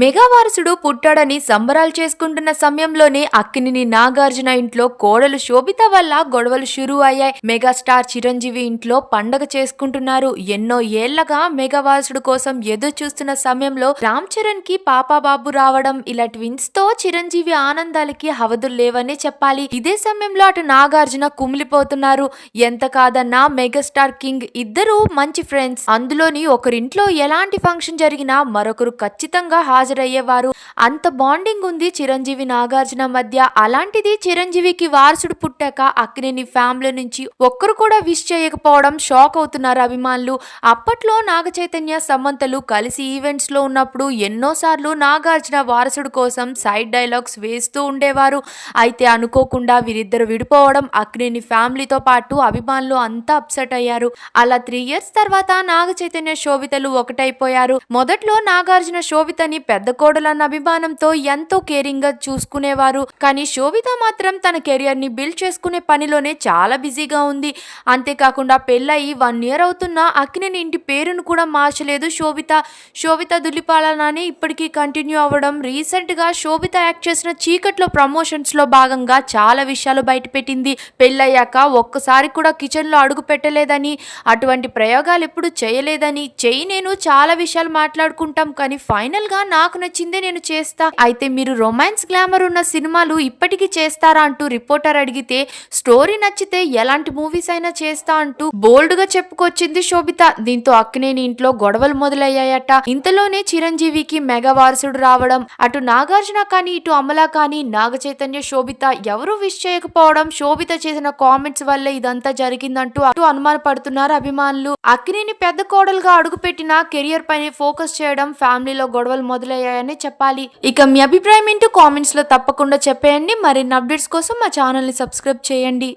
మెగావారసుడు పుట్టాడని సంబరాలు చేసుకుంటున్న సమయంలోనే అక్కినిని నాగార్జున ఇంట్లో కోడలు శోభిత వల్ల గొడవలు షురూ అయ్యాయి. మెగాస్టార్ చిరంజీవి ఇంట్లో పండగ చేసుకుంటున్నారు. ఎన్నో ఏళ్ళగా మెగావారసుడు కోసం ఎదురు చూస్తున్న సమయంలో రామ్ చరణ్కి పాపా బాబు రావడం ఇలా ట్విన్స్తో చిరంజీవి ఆనందాలకి హవదులు లేవనే చెప్పాలి. ఇదే సమయంలో అటు నాగార్జున కుమిలిపోతున్నారు. ఎంత కాదన్నా మెగాస్టార్ కింగ్ ఇద్దరు మంచి ఫ్రెండ్స్. అందులోని ఒకరింట్లో ఎలాంటి ఫంక్షన్ జరిగినా మరొకరు ఖచ్చితంగా बाज रही है वारू। అంత బాండింగ్ ఉంది చిరంజీవి నాగార్జున మధ్య. అలాంటిది చిరంజీవికి వారసుడు పుట్టాక అక్కినేని ఫ్యామిలీ నుంచి ఒక్కరు కూడా విష్ చేయకపోవడం షాక్ అవుతున్నారు అభిమానులు. అప్పట్లో నాగ చైతన్య సమంతలు కలిసి ఈవెంట్స్లో ఉన్నప్పుడు ఎన్నోసార్లు నాగార్జున వారసుడు కోసం సైడ్ డైలాగ్స్ వేస్తూ ఉండేవారు. అయితే అనుకోకుండా వీరిద్దరు విడిపోవడం అక్కినేని ఫ్యామిలీతో పాటు అభిమానులు అంతా అప్సెట్ అయ్యారు. అలా త్రీ ఇయర్స్ తర్వాత నాగ చైతన్య శోభితలు ఒకటైపోయారు. మొదట్లో నాగార్జున శోభితని పెద్ద కోడలన్న అభిమానంతో ఎంతో కేరింగ్గా చూసుకునేవారు. కానీ శోభిత మాత్రం తన కెరియర్ని బిల్డ్ చేసుకునే పనిలోనే చాలా బిజీగా ఉంది. అంతేకాకుండా పెళ్ళయి వన్ ఇయర్ అవుతున్నా అక్కినేని ఇంటి పేరును కూడా మార్చలేదు శోభిత. శోభిత దులిపాలనానే ఇప్పటికీ కంటిన్యూ అవ్వడం. రీసెంట్గా శోభిత యాక్ట్ చేసిన చీకట్లో ప్రమోషన్స్లో భాగంగా చాలా విషయాలు బయటపెట్టింది. పెళ్ళయ్యాక ఒక్కసారి కూడా కిచెన్లో అడుగు పెట్టలేదని అటువంటి ప్రయోగాలు ఎప్పుడు చేయలేదని చెయ్యి నేను చాలా విషయాలు మాట్లాడుకుంటాం కానీ ఫైనల్గా నాకు నచ్చిందే నేను చేస్తా? అయితే మీరు రొమాన్స్ గ్లామర్ ఉన్న సినిమాలు ఇప్పటికీ చేస్తారా అంటూ రిపోర్టర్ అడిగితే స్టోరీ నచ్చితే ఎలాంటి మూవీస్ అయినా చేస్తా అంటూ బోల్డ్గా చెప్పుకొచ్చింది శోభిత. దీంతో అక్కినేని ఇంట్లో గొడవలు మొదలయ్యాయట. ఇంతలోనే చిరంజీవికి మెగా వారసుడు రావడం అటు నాగార్జున కానీ ఇటు అమల కానీ నాగ చైతన్య శోభిత ఎవరూ విష్ చేయకపోవడం శోభిత చేసిన కామెంట్స్ వల్ల ఇదంతా జరిగిందంటూ అటు అనుమానపడుతున్నారు అభిమానులు. అక్కినేని పెద్ద కోడలుగా అడుగుపెట్టిన కెరియర్ పైన ఫోకస్ చేయడం ఫ్యామిలీలో గొడవలు మొదలయ్యాయని చెప్పాలి. ఇక మీ అభిప్రాయం ఏంటో కామెంట్స్లో తప్పకుండా చెప్పేయండి. మరిన్ని అప్డేట్స్ కోసం మా ఛానల్ని సబ్స్క్రైబ్ చేయండి.